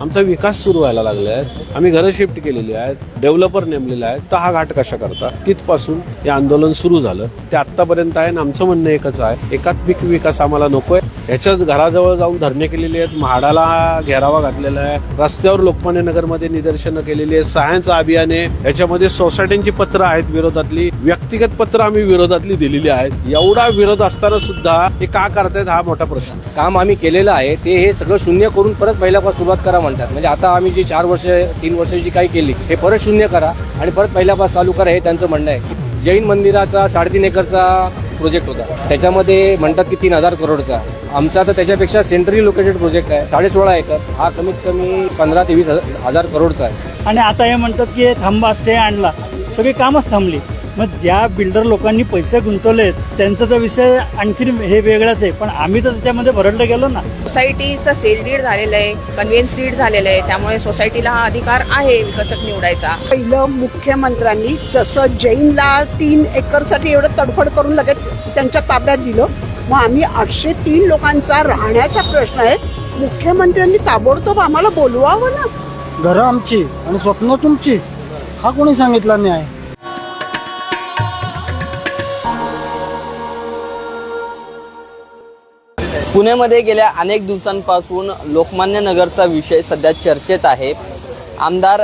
आमचा विकास सुरू व्हायला लागला आहे आम्ही घरं शिफ्ट केलेली आहेत. डेव्हलपर नेमलेले आहेत. तर हा घाट कशा करता? तिथपासून हे आंदोलन सुरू झालं. ते आतापर्यंत आहे आणि आमचं म्हणणं एकच आहे. एकात्मिक विकास आम्हाला नकोय ह्याच्याच घराजवळ जाऊन धरणे केलेली आहेत म्हाडाला घेरावा घातलेला आहे रस्त्यावर लोकमान्य नगरमध्ये निदर्शनं केलेली आहेत सायन्स अभियाने याच्यामध्ये सोसायट्यांची पत्र आहेत विरोधातली व्यक्तिगत पत्र आम्ही विरोधातली दिलेली आहेत. एवढा विरोध असताना सुद्धा हे का करतायत हा मोठा प्रश्न. काम आम्ही केलेलं आहे ते हे सगळं शून्य करून परत पहिल्यापासून सुरुवात करा म्हणतात. म्हणजे आता आम्ही जी चार वर्ष तीन वर्ष जी काही केली हे परत शून्य करा आणि परत पहिल्यापासून चालू करा हे त्यांचं म्हणणं आहे. जैन मंदिराचा साडेतीन एकरचा प्रोजेक्ट होता. त्याच्यामध्ये म्हणतात की तीन हजार करोडचा. आमचा तर त्याच्यापेक्षा सेंट्रली लोकेटेड प्रोजेक्ट आहे. साडे सोळा एकर. हा कमीत कमी पंधरा ते वीस हजार- करोडचा आहे. आणि आता हे म्हणतात की थांबा स्टे आणला. सगळी कामच थांबली. मग ज्या बिल्डर लोकांनी पैसे गुंतवले त्यांचा तर विषय आणखी हे वेगळाच आहे. पण आम्ही तर त्याच्यामध्ये भरडलं गेलो ना. सोसायटीचं सेल डीड झालेलं आहे कन्व्हिन्स डीड झालेलं आहे त्यामुळे सोसायटीला हा अधिकार आहे विकसक निवडायचा. पहिलं मुख्यमंत्र्यांनी जसं जैनला तीन एकरसाठी एवढं तडफड करून लगेच त्यांच्या ताब्यात दिलं मग आम्ही आठशे तीन लोकांचा राहण्याचा प्रश्न आहे. मुख्यमंत्र्यांनी ताबडतोब आम्हाला बोलवावं ना. घरं आमची आणि स्वप्न तुमची. हा कोणी सांगितला न्याय? पुण्यामध्ये गेल्या अनेक दिवसांपासून लोकमान्य नगरचा विषय सध्या चर्चेत आहे. आमदार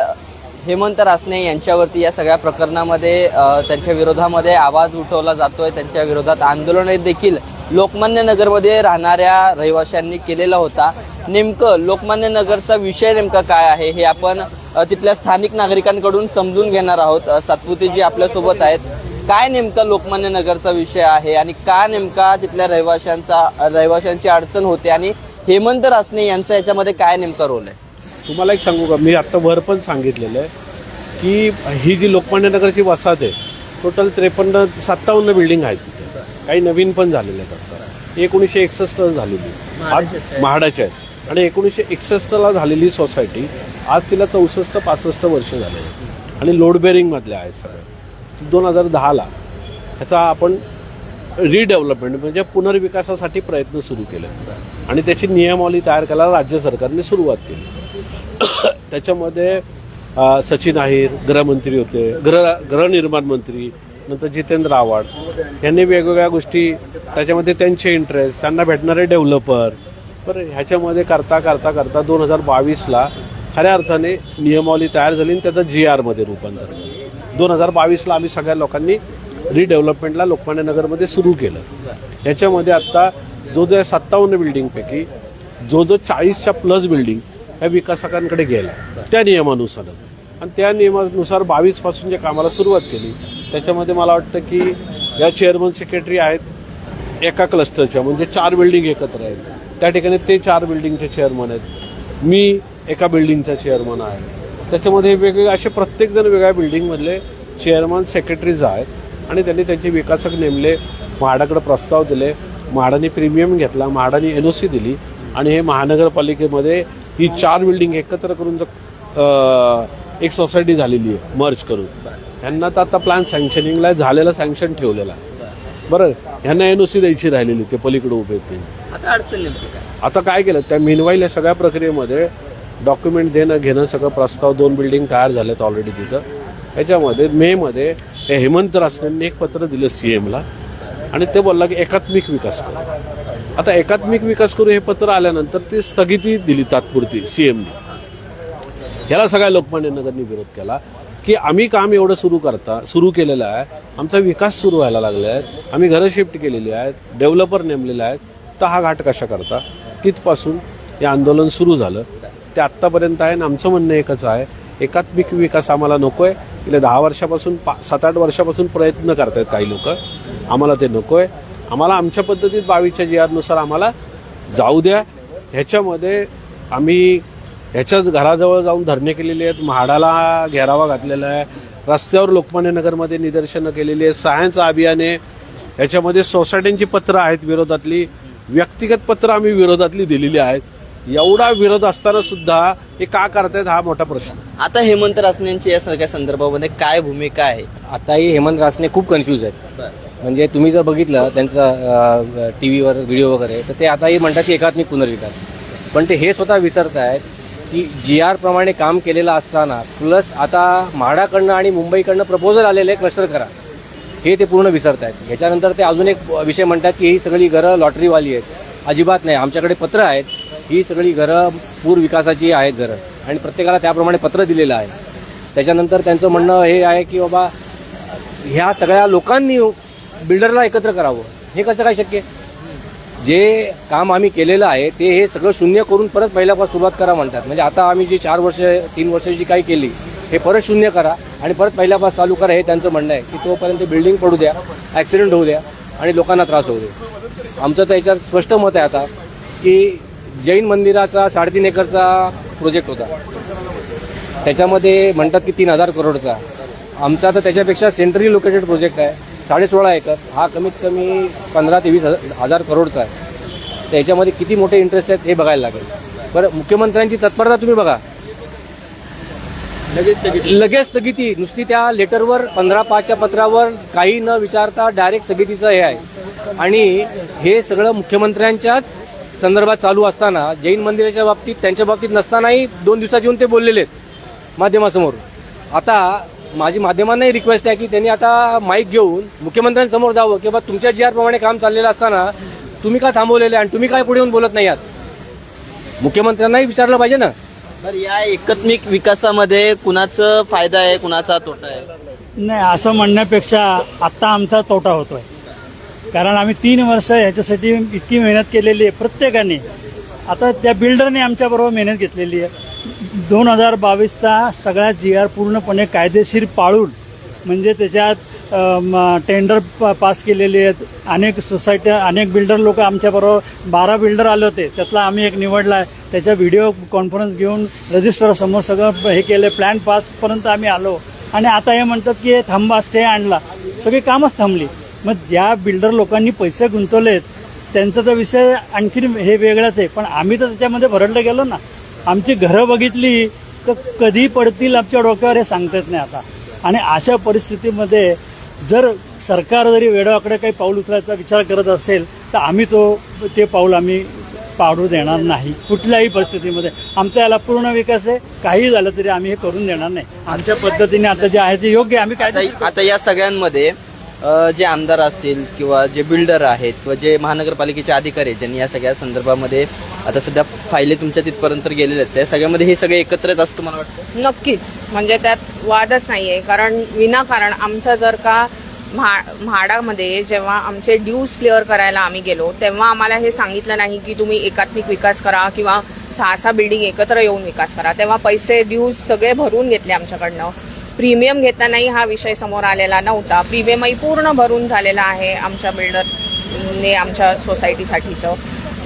हेमंत रासने यांच्यावरती या सगळ्या प्रकरणामध्ये त्यांच्या विरोधामध्ये आवाज उठवला जातोय. त्यांच्या विरोधात आंदोलन देखील लोकमान्य नगरमध्ये राहणाऱ्या रहिवाशांनी केलेला होता. नेमकं लोकमान्य नगरचा विषय नेमका काय आहे हे आपण तिथल्या स्थानिक नागरिकांकडून समजून घेणार आहोत. सातपुते सातपुतेजी आपल्यासोबत आहेत. काय नेमका लोकमान्य नगरचा विषय आहे आणि का नेमका तिथल्या रहिवाशांचा रहिवाशांची अडचण होते आणि हेमंत रासने यांचा याच्यामध्ये काय नेमका रोल आहे? तुम्हाला एक सांगू का? मी आता वर पण सांगितलेलं आहे की ही जी लोकमान्य नगरची वसाहत आहे टोटल त्रेपन्न सत्तावन्न बिल्डिंग आहेत तिथे. काही नवीन पण झालेल्या आहेत आता. एकोणीसशे एकसष्ट झालेली. आज म्हाडाच्या आहेत. आणि एकोणीसशे एकसष्टला झालेली सोसायटी आज तिला चौसष्ट पासष्ट वर्ष झाले. आणि लोड बेरिंगमधल्या आहेत सगळ्या. दोन हजार दहाला ह्याचा आपण रिडेव्हलपमेंट म्हणजे पुनर्विकासासाठी प्रयत्न सुरू केले. आणि त्याची नियमावली तयार करायला राज्य सरकारने सुरुवात केली. त्याच्यामध्ये सचिन अहिर गृहमंत्री होते गृह गृहनिर्माण मंत्री नंतर जितेंद्र आव्हाड यांनी वेगवेगळ्या गोष्टी त्याच्यामध्ये त्यांचे इंटरेस्ट त्यांना भेटणारे डेव्हलपर बरं ह्याच्यामध्ये करता करता करता दोन हजार बावीसला खऱ्या अर्थाने नियमावली तयार झाली आणि त्याचं जी आरमध्ये रूपांतर झालं. दोन हजार बावीसला आम्ही सगळ्या लोकांनी रिडेव्हलपमेंटला लोकमान्य नगरमध्ये सुरू केलं. याच्यामध्ये आत्ता जो जो सत्तावन्न बिल्डिंगपैकी जो जो चाळीसच्या प्लस बिल्डिंग ह्या विकासकांकडे गेला त्या नियमानुसारच. आणि त्या नियमानुसार बावीसपासून जे कामाला सुरुवात केली त्याच्यामध्ये मला वाटतं की या चेअरमन सेक्रेटरी आहेत एका क्लस्टरच्या म्हणजे चार बिल्डिंग एकत्र आहेत. त्या ठिकाणी ते चार बिल्डिंगचे चेअरमन आहेत. मी एका बिल्डिंगचा चेअरमन आहे. त्याच्यामध्ये वेगवेगळे असे प्रत्येकजण वेगळ्या बिल्डिंगमधले चेअरमन सेक्रेटरीज आहेत. आणि त्यांनी त्यांचे विकासक नेमले म्हाडाकडे प्रस्ताव दिले म्हाडाने प्रीमियम घेतला म्हाडाने एन ओ सी दिली. आणि हे महानगरपालिकेमध्ये ही चार बिल्डिंग एकत्र करून जर, एक सोसायटी झालेली आहे मर्ज करून. ह्यांना तर आता प्लॅन सँक्शनिंगला झालेला सँक्शन ठेवलेला बरं ह्यांना एन ओ सी द्यायची राहिलेली ते पलीकडे उभे ते आता काय? केलं त्या मिनवाईल या सगळ्या प्रक्रियेमध्ये डॉक्युमेंट देणं घेणं सगळं प्रस्ताव दोन बिल्डिंग तयार आहेत ऑलरेडी तिथं. याच्यामध्ये मेमध्ये हे हेमंत रासनेंनी एक पत्र दिलं सी एमला आणि ते बोलला की एकात्मिक विकास करू. आता एकात्मिक विकास करू हे पत्र आल्यानंतर ती स्थगिती दिली तात्पुरती सी एमने ह्याला सगळ्या लोकमान्य नगरनी विरोध केला की आम्ही काम एवढं सुरू करता सुरू केलेलं आहे. आमचा विकास सुरू व्हायला लागला आहे आम्ही घरं शिफ्ट केलेली आहेत. डेव्हलपर नेमलेले आहेत. तर हा घाट कशा करता? तिथपासून हे आंदोलन सुरू झालं. ते आत्तापर्यंत आहे आणि आमचं म्हणणं एकच आहे एकात्मिक विकास आम्हाला नको आहे गेल्या दहा वर्षापासून पा सात आठ वर्षापासून प्रयत्न करतायत काही लोक. आम्हाला ते नको आहे आम्हाला आमच्या पद्धतीत बावीसच्या जियानुसार आम्हाला जाऊ द्या. ह्याच्यामध्ये आम्ही ह्याच्याच घराजवळ जाऊन धरणे केलेली आहेत. म्हाडाला घेरावा घातलेला आहे. रस्त्यावर लोकमान्य नगरमध्ये निदर्शनं केलेली आहेत. सायन्स अभियान आहे ह्याच्यामध्ये सोसायट्यांची पत्रं आहेत विरोधातली. व्यक्तिगत पत्रं आम्ही विरोधातली दिलेली आहेत. एवढा विरोध असताना सुद्धा हे का करतायत हा मोठा प्रश्न. आता हेमंत रासनेंची या सगळ्या संदर्भामध्ये काय भूमिका आहे? आताही हेमंत रासने खूप कन्फ्यूज आहेत. म्हणजे तुम्ही जर बघितलं त्यांचं टी व्हीवर व्हिडिओ वगैरे तर ते आताही म्हणतात की एकात्मिक पुनर्विकास. पण ते हे स्वतः विसरत आहेत की जी आर प्रमाणे काम केलेलं असताना प्लस आता म्हाडाकडनं आणि मुंबईकडनं प्रपोजल आलेलं आहे क्लस्टर करा. हे ते पूर्ण विसरत आहेत ह्याच्यानंतर ते अजून एक विषय म्हणतात की ही सगळी घरं लॉटरीवाली आहेत. अजिबात नाही. आमच्याकडे पत्र आहेत. ही सगळी घरं पूर विकासाची आहेत घरं आणि प्रत्येकाला त्याप्रमाणे पत्र दिलेलं आहे. त्याच्यानंतर त्यांचं म्हणणं हे आहे की बाबा ह्या सगळ्या लोकांनी बिल्डरला एकत्र करावं. हे कसं काय शक्य? जे काम आम्ही केलेलं आहे ते हे सगळं शून्य करून परत पहिल्यापासून सुरुवात करा म्हणतात. म्हणजे आता आम्ही जी चार वर्ष तीन वर्ष जी काही केली हे परत शून्य करा आणि परत पहिल्यापासून चालू करा हे त्यांचं म्हणणं आहे. की तोपर्यंत बिल्डिंग पडू द्या ॲक्सिडेंट होऊ द्या आणि लोकांना त्रास होऊ दे आमचं तर याच्यात स्पष्ट मत आहे आता की जैन मंदिराचा साडेतीन एकरचा प्रोजेक्ट होता. त्याच्यामध्ये म्हणतात की तीन हजार करोडचा. आमचा तर त्याच्यापेक्षा सेंट्रली लोकेटेड प्रोजेक्ट आहे. साडे सोळा एकर. हा कमीत कमी पंधरा ते वीस हजार- करोडचा आहे. त्याच्यामध्ये किती मोठे इंटरेस्ट आहेत हे बघायला लागेल. बरं मुख्यमंत्र्यांची तत्परता तुम्ही बघा. लगेच स्थगिती. नुसती त्या लेटरवर पंधरा पाचच्या पत्रावर काही न विचारता डायरेक्ट स्थगितीचं हे आहे. आणि हे सगळं मुख्यमंत्र्यांच्याच संदर्भात चालू असताना जैन मंदिराच्या बाबतीत त्यांच्या बाबतीत नसतानाही दोन दिवसात येऊन ते बोललेले आहेत माध्यमासमोर. आता माझी माध्यमांनाही रिक्वेस्ट आहे की त्यांनी आता माईक घेऊन मुख्यमंत्र्यांसमोर जावं की बा तुमच्या जी आर प्रमाणे काम चाललेलं असताना तुम्ही का थांबवलेले आणि तुम्ही काय पुढे येऊन बोलत नाही आहात? मुख्यमंत्र्यांनाही विचारलं पाहिजे ना. तर या एकत्मिक विकासामध्ये कुणाचं फायदा आहे कुणाचा तोटा आहे? नाही असं म्हणण्यापेक्षा आत्ता आमचा तोटा होतोय. कारण आम्ही तीन वर्ष ह्याच्यासाठी इतकी मेहनत केलेली आहे प्रत्येकाने. आता त्या बिल्डरने आमच्याबरोबर मेहनत घेतलेली आहे. दोन हजार बावीसचा सगळा जी आर पूर्णपणे कायदेशीर पाळून म्हणजे त्याच्यात टेंडर पास केलेले आहेत. अनेक सोसायट्या अनेक बिल्डर लोक आमच्याबरोबर बारा बिल्डर आले होते. त्यातला आम्ही एक निवडला आहे. त्याच्या व्हिडिओ कॉन्फरन्स घेऊन रजिस्टरसमोर सगळं हे केलं. प्लॅन पासपर्यंत आम्ही आलो. आणि आता हे म्हणतात की हे थांबा स्टे आणला. सगळी कामच थांबली. मग ज्या बिल्डर लोकांनी पैसे गुंतवलेत त्यांचा तर विषय आणखीन हे वेगळाच आहे. पण आम्ही तर त्याच्यामध्ये भरडलं गेलो ना. आमची घरं बघितली तर कधी पडतील आमच्या डोक्यावर हे सांगता येत नाही आता. आणि अशा परिस्थितीमध्ये जर सरकार जरी वेळाकडे काही पाऊल उचलायचा विचार करत असेल तर आम्ही तो ते पाऊल आम्ही पाडू देणार नाही. कुठल्याही परिस्थितीमध्ये. आमचा याला पूर्ण विकास आहे. काही झालं तरी आम्ही हे करून देणार नाही. आमच्या पद्धतीने आता जे आहे ते योग्य आम्ही काय आता या सगळ्यांमध्ये जे आमदार असतील किंवा जे बिल्डर आहेत किंवा जे महानगरपालिकेचे अधिकारी आहेत ज्यांनी या सगळ्या संदर्भामध्ये आता सध्या फायली तुमच्या तिथपर्यंत गेलेल्या आहेत त्या सगळ्यामध्ये हे सगळे एकत्रित असतं मला वाटतं? नक्कीच. म्हणजे त्यात वादच नाहीये. कारण विनाकारण आमचं जर का म्हा म्हाडामध्ये जेव्हा आमचे ड्यूज क्लिअर करायला आम्ही गेलो तेव्हा आम्हाला हे सांगितलं नाही की तुम्ही एकात्मिक विकास करा किंवा सहा सहा बिल्डिंग एकत्र येऊन विकास करा. तेव्हा पैसे ड्यूज सगळे भरून घेतले आमच्याकडनं. प्रीमियम घेतानाही हा विषय समोर आलेला नव्हता. प्रीमियमही पूर्ण भरून झालेला आहे आमच्या बिल्डरने आमच्या सोसायटीसाठीचं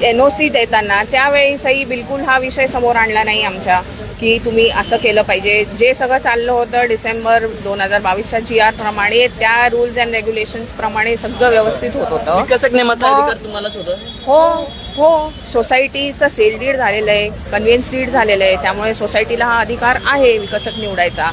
एन ओ सी देताना त्यावेळेसही बिलकुल हा विषय समोर आणला नाही आमच्या की तुम्ही असं केलं पाहिजे. जे सगळं चाललं होतं डिसेंबर दोन हजार बावीसच्या जी आर प्रमाणे त्या रुल्स अँड रेग्युलेशन्स प्रमाणे सगळं व्यवस्थित होत होतं. हो. हो सोसायटीचं सेल डीड झालेलं आहे कन्व्हिन्स डीड झालेलं आहे त्यामुळे सोसायटीला हा अधिकार आहे विकसक निवडायचा.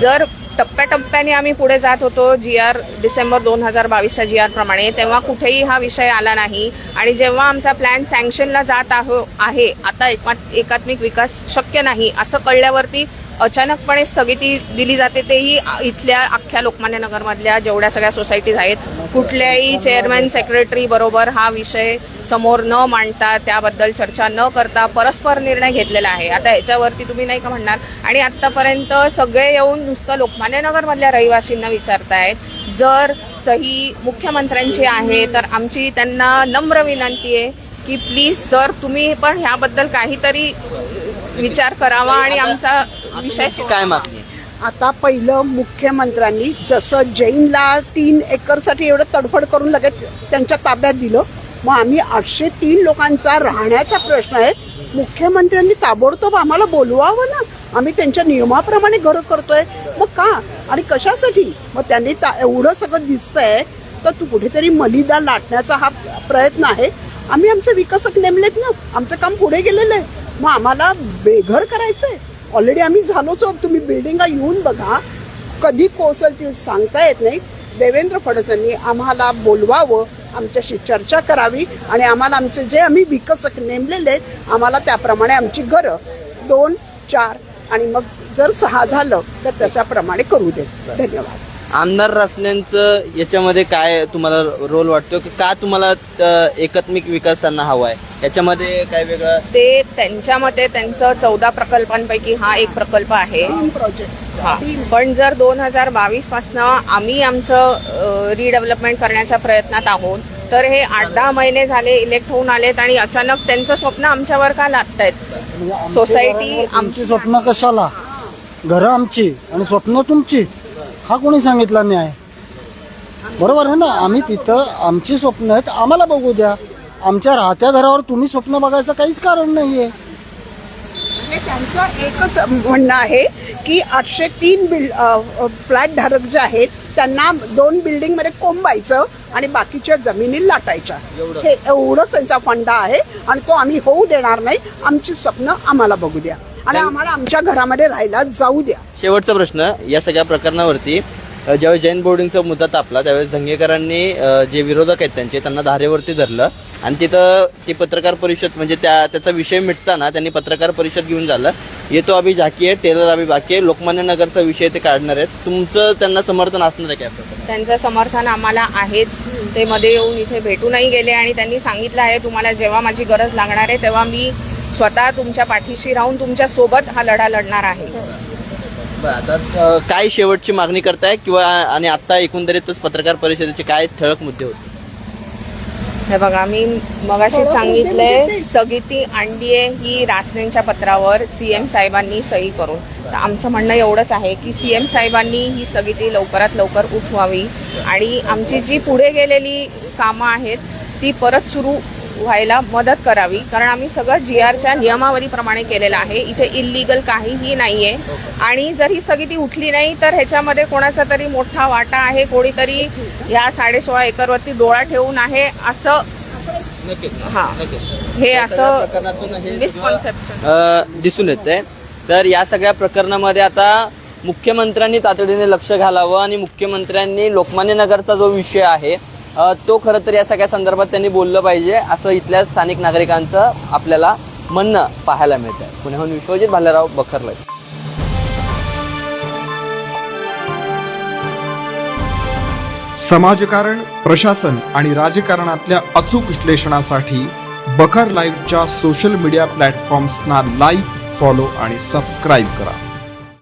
जर टप्प्याटप्प्याने आम्ही पुढे जात होतो जी आर डिसेंबर दोन हजार बावीसच्या जी आर प्रमाणे तेव्हा कुठेही हा विषय आला नाही. आणि जेव्हा आमचा प्लॅन सँक्शनला जात आहो आहे आता एकात्मिक विकास शक्य नाही असं कळल्यावरती अचानकपणे स्थगिती दिली जाते तेही इथल्या अख्ख्या लोकमान्य नगरमधल्या जेवढ्या सगळ्या सोसायटीज आहेत कुठल्याही चेअरमॅन सेक्रेटरी बरोबर हा विषय समोर न मांडता त्याबद्दल चर्चा न करता परस्पर निर्णय घेतलेला आहे. आता ह्याच्यावरती तुम्ही नाही का म्हणणार? आणि आतापर्यंत सगळे येऊन नुसतं लोकमान्य नगरमधल्या रहिवासींना विचारतायत. जर सही मुख्यमंत्र्यांची आहे तर आमची त्यांना नम्र विनंती आहे की प्लीज सर तुम्ही पण ह्याबद्दल काहीतरी विचार करावा आणि आमचा विषय काय मागणी? आता पहिलं मुख्यमंत्र्यांनी जसं जैनला तीन एकरसाठी एवढं तडफड करून लगेच त्यांच्या ताब्यात दिलं मग आम्ही आठशे तीन लोकांचा राहण्याचा प्रश्न आहे. मुख्यमंत्र्यांनी ताबडतोब आम्हाला बोलवावं ना. आम्ही त्यांच्या नियमाप्रमाणे घरं करतोय. मग का? आणि कशासाठी? मग त्यांनी ता एवढं सगळं दिसतंय तर तू कुठेतरी मलिदा लाटण्याचा हा प्रयत्न आहे. आम्ही आमचे विकसक नेमलेत ना. आमचं काम पुढे गेलेलं आहे. मग आम्हाला बेघर करायचं आहे ऑलरेडी आम्ही झालोच आहोत. तुम्ही बिल्डिंगा येऊन बघा. कधी कोसळतील सांगता येत नाही. देवेंद्र फडणवीसांनी आम्हाला बोलवावं. आमच्याशी चर्चा करावी. आणि आम्हाला आमचे जे आम्ही विकसक नेमलेले आहेत आम्हाला त्याप्रमाणे आमची घरं दोन चार आणि मग जर सहा झालं तर त्याच्याप्रमाणे करू दे. धन्यवाद. आमदार रचण्यांचं याच्यामध्ये काय तुम्हाला रोल वाटतो? की का तुम्हाला एकात्मिक विकास त्यांना हवा आहे याच्यामध्ये काय वेगळं? ते त्यांच्या मते त्यांचं चौदा प्रकल्पांपैकी हा एक प्रकल्प आहे. तीन प्रोजेक्ट हा. पण जर दोन हजार बावीस पासनं आम्ही आमचं रिडेव्हलपमेंट करण्याच्या प्रयत्नात आहोत तर हे आठ दहा महिने झाले इलेक्ट होऊन आलेत आणि अचानक त्यांचं स्वप्न आमच्यावर का म्हणजे आमच्या सोसायटी आमची स्वप्न कशाला? घरं आमची आणि स्वप्न तुमची. हा कोणी सांगितला न्याय? बरोबर आहे ना? आम्ही तिथं आमची स्वप्न आहेत आम्हाला बघू द्या. आमच्या राहत्या घरावर तुम्ही स्वप्न बघायचं काहीच कारण नाही हे म्हणजे त्यांचं एकच म्हणणं आहे की आठशे तीन बिल्ड फ्लॅट धारक जे आहेत त्यांना दोन बिल्डिंगमध्ये कोंबायचं आणि बाकीच्या जमिनी लाटायच्या. हे एवढंच त्यांचा फंडा आहे आणि तो आम्ही होऊ देणार नाही. आमची स्वप्न आम्हाला बघू द्या. आणि आम्हाला आमच्या घरामध्ये राहायला जाऊ द्या. शेवटचा प्रश्न या सगळ्या प्रकरणावरती अ, ज्यावेळेस जैन बोर्डिंगचा मुद्दा तापला त्यावेळेस दंगेकरांनी अ, जे विरोधक आहेत त्यांचे त्यांना धारेवरती धरलं. आणि तिथं ती पत्रकार परिषद म्हणजे त्या त्याचा विषय मिटताना त्यांनी पत्रकार परिषद घेऊन झालं. येतो अभि झाकी आहे टेलर अभि बाकी आहे. लोकमान्य नगरचा विषय ते काढणार आहेत. तुमचं त्यांना समर्थन असणार आहे काय? त्यांचं समर्थन आम्हाला आहेच. ते मध्ये येऊन इथे भेटूनही गेले आणि त्यांनी सांगितलं आहे तुम्हाला जेव्हा माझी गरज लागणार आहे तेव्हा मी स्वतः तुमच्या पाठीशी राहून तुमच्यासोबत हा लढा लढणार आहे. आता काय शेवटची मागणी करताय किंवा आणि आता एकंदरीतच पत्रकार परिषदेचे काय ठळक मुद्दे होते? हे बघा मी मगाशी सांगितलंय स्थगिती आणलीये ही रासनेंच्या पत्रावर सीएम साहेबांनी सही करून. तर आमचं म्हणणं एवढंच आहे की सीएम साहेबांनी ही स्थगिती लवकरात लवकर उठवावी. आणि आमची जी पुढे गेलेली कामं आहेत ती परत सुरू व्हायला मदत करावी. कारण आम्ही सगळं जी आरच्या नियमावलीप्रमाणे केलेलं आहे. इथे इल्लीगल काहीही नाहीये. आणि जर ही स्थगिती उठली नाही तर ह्याच्यामध्ये कोणाचा तरी मोठा वाटा आहे. कोणीतरी ह्या साडे सोळा एकरवरती डोळा ठेवून आहे असं हा. हे असं मिसकॉन्सेप्शन दिसून येते तर या सगळ्या प्रकरणामध्ये आता मुख्यमंत्र्यांनी तातडीने लक्ष घालावं आणि मुख्यमंत्र्यांनी लोकमान्य नगरचा जो विषय आहे तो खरं तर या सगळ्या संदर्भात त्यांनी बोललं पाहिजे. असं इथल्या स्थानिक नागरिकांचं आपल्याला म्हणणं पाहायला मिळतं पुण्याहून विश्वजित भालेराव बखरला. समाजकारण प्रशासन आणि राजकारणातल्या अचूक विश्लेषणासाठी बखर लाईव्हच्या सोशल मीडिया प्लॅटफॉर्म्सना लाईक फॉलो आणि सबस्क्राईब करा.